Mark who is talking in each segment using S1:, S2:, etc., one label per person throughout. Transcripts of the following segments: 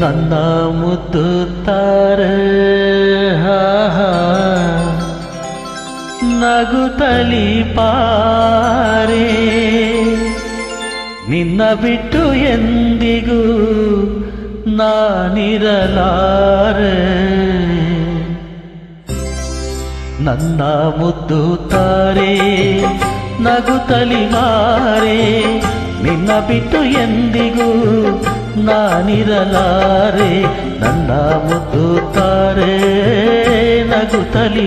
S1: ನನ್ನ ಮುದ್ದು ತಾರೆ ನಗುತ್ತಲಿ ಪಾರೆ, ನಿನ್ನ ಬಿಟ್ಟು ಎಂದಿಗೂ ನಾನಿರಲಾರೆ. ನನ್ನ ಮುದ್ದು ತಾರೆ ನಗುತ್ತಲಿ ಮಾರೆ, ನಿನ್ನ ಬಿಟ್ಟು ಎಂದಿಗೂ ನಾನಿರಲಾರೆ ನನ್ನ ಮುದ್ದು ತಾರೆ ನಗುತ್ತಲಿ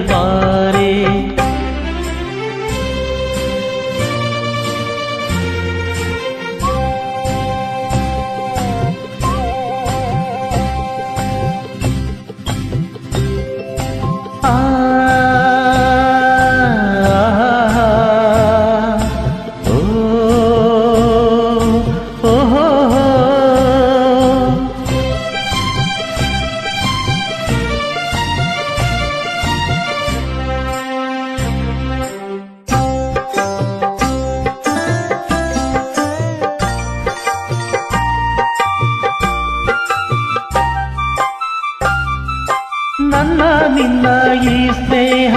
S1: ಈ ಸ್ನೇಹ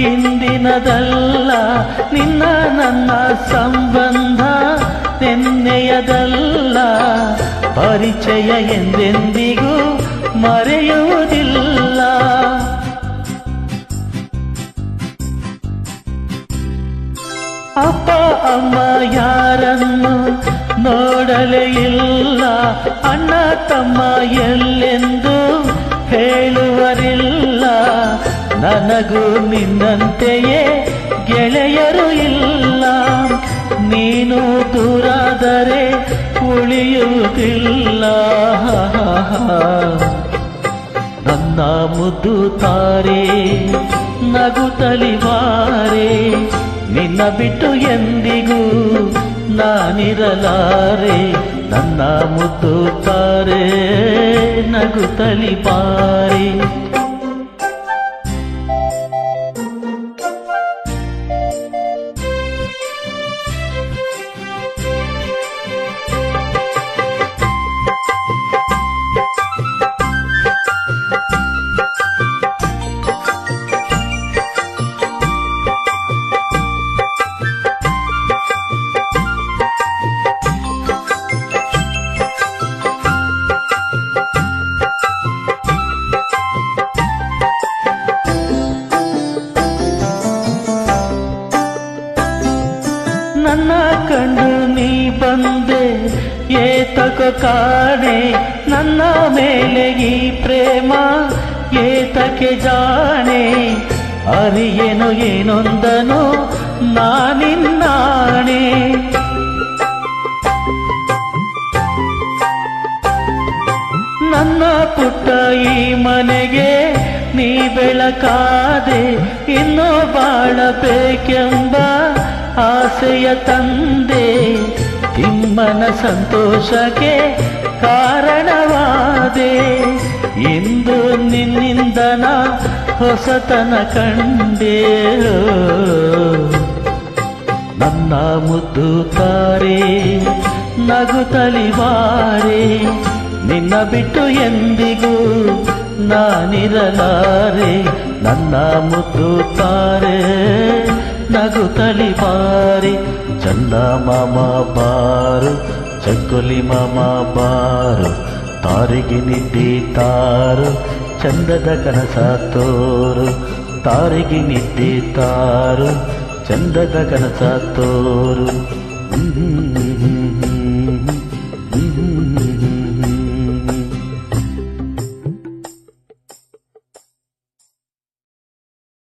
S1: ಇಂದಿನದಲ್ಲ, ನಿನ್ನ ನನ್ನ ಸಂಬಂಧ ನಿನ್ನೆಯದಲ್ಲ. ಪರಿಚಯ ಎಂದೆಂದಿಗೂ ಮರೆಯುವುದಿಲ್ಲ. ಅಪ್ಪ, ಅಮ್ಮ ಯಾರನ್ನು ನೋಡಲೇ ಇಲ್ಲ. ಅಣ್ಣ, ತಮ್ಮ ಎಲ್ಲೆಂದು ಹೇಳುವರಿಲ್ಲ. ನನಗೂ ನಿನ್ನಂತೆಯೇ ಗೆಳೆಯರು ಇಲ್ಲ. ನೀನು ದೂರಾದರೆ ಉಳಿಯುವುದಿಲ್ಲ. ನನ್ನ ಮುದ್ದು ತಾರೆ, ನಗು ತಲಿವಾರೆ, ನಿನ್ನ ಬಿಟ್ಟು ಎಂದಿಗೂ ನಾನಿರಲಾರೆ. ನನ್ನ ಮುದ್ದು ತಾರೆ, ನಗು ಬಾರೆ ಕಂಡು ನೀ ಬಂದೆ, ಏತಕ ಕಾಣೆ? ನನ್ನ ಮೇಲೆ ಈ ಪ್ರೇಮ ಏತಕ್ಕೆ ಜಾಣೆ? ಅರಿಯೇನು ಏನೊಂದನು ನಾನಿನ್ನಾಣೆ ನನ್ನ ಪುಟ್ಟ ಈ ಮನೆಗೆ ನೀ ಬೆಳಕಾದೆ, ಇನ್ನೂ ಬಾಳಬೇಕೆಂಬ ಆಸೆಯ ತಂದೆ ತಿಮ್ಮನ ಸಂತೋಷಕ್ಕೆ ಕಾರಣವಾದೆ. ಇಂದು ನಿನ್ನಿಂದನ ಹೊಸತನ ಕಂಡೇ. ನನ್ನ ಮುದ್ದು ತಾರೆ, ನಗು ತಲಿವಾರೆ, ನಿನ್ನ ಬಿಟ್ಟು ಎಂದಿಗೂ ನಾನಿರಲಾರೆ. ನನ್ನ ಮುದ್ದು ತಾರೆ. ನಗುತ್ತಲಿ ಬಾರೆ ಚಂದ ಮಾಮ ಬಾರು ಚಕ್ಕುಲಿ ಮಾಮ ಬಾರು ತಾರಿಗೆ ನಿದ್ದೆ ತಾರು ಚಂದದ ಕನಸ ತೋರು ತಾರಿಗೆ ನಿದ್ದೆ ತಾರು ಚಂದದ ಕನಸ ತೋರು ಹ್ಮ್